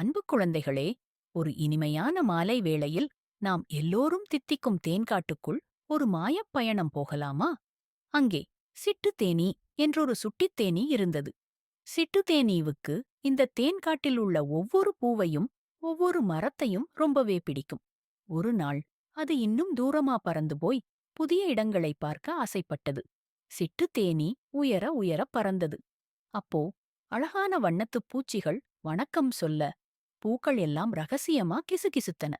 அன்பு குழந்தைகளே ஒரு இனிமையான மாலை வேளையில் நாம் எல்லோரும் தித்திக்கும் தேன்காட்டுக்குள் ஒரு மாயப் பயணம் போகலாமா? அங்கே சிட்டுத்தேனி என்றொரு சுட்டித்தேனி இருந்தது. சிட்டுத்தேனீவுக்கு இந்த தேன்காட்டில் உள்ள ஒவ்வொரு பூவையும் ஒவ்வொரு மரத்தையும் ரொம்பவே பிடிக்கும். ஒரு நாள் அது இன்னும் தூரமா பறந்து போய் புதிய இடங்களை பார்க்க ஆசைப்பட்டது. சிட்டுத்தேனி உயர உயர பறந்தது. அப்போ அழகான வண்ணத்துப் பூச்சிகள் வணக்கம் சொல்ல பூக்கள் எல்லாம் ரகசியமா கிசுகிசுத்தன.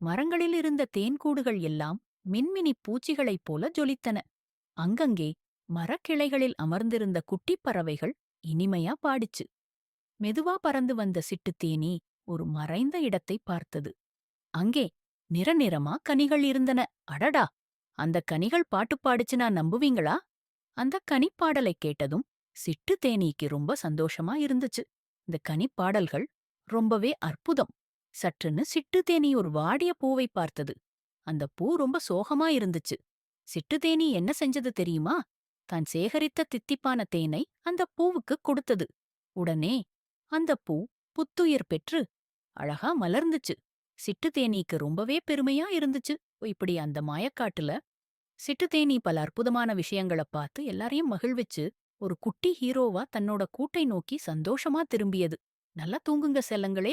மரங்களில் இருந்த தேன்கூடுகள் எல்லாம் மின்மினிப் பூச்சிகளைப் போல ஜொலித்தன. அங்கங்கே மரக்கிளைகளில் அமர்ந்திருந்த குட்டிப் பறவைகள் இனிமையா பாடிச்சு. மெதுவா பறந்து வந்த சிட்டுத்தேனீ ஒரு மறைந்த இடத்தைப் பார்த்தது. அங்கே நிறநிறமா கனிகள் இருந்தன. அடடா! அந்த கனிகள் பாட்டு பாடிச்சுனா நம்புவீங்களா? அந்த கனிப்பாடலைக் கேட்டதும் சிட்டு தேனீக்கு ரொம்ப சந்தோஷமா இருந்துச்சு. இந்த கனிப்பாடல்கள் ரொம்பவே அற்புதம். சற்றுன்னு சிட்டுத்தேனி தேனீ ஒரு வாடிய பூவை பார்த்தது. அந்த பூ ரொம்ப சோகமா இருந்துச்சு. சிட்டுத்தேனி என்ன செஞ்சது தெரியுமா? தான் சேகரித்த தித்திப்பான தேனை அந்த பூவுக்கு கொடுத்தது. உடனே அந்த பூ புத்துயிர் பெற்று அழகா மலர்ந்துச்சு. சிட்டுத்தேனீக்கு ரொம்பவே பெருமையா இருந்துச்சு. இப்படி அந்த மாயக்காட்டுல சிட்டுத்தேனி பல அற்புதமான விஷயங்கள பார்த்து எல்லாரையும் மகிழ்விச்சு ஒரு குட்டி ஹீரோவா தன்னோட கூட்டை நோக்கி சந்தோஷமா திரும்பியது. நல்லா தூங்குங்க செல்லங்களே.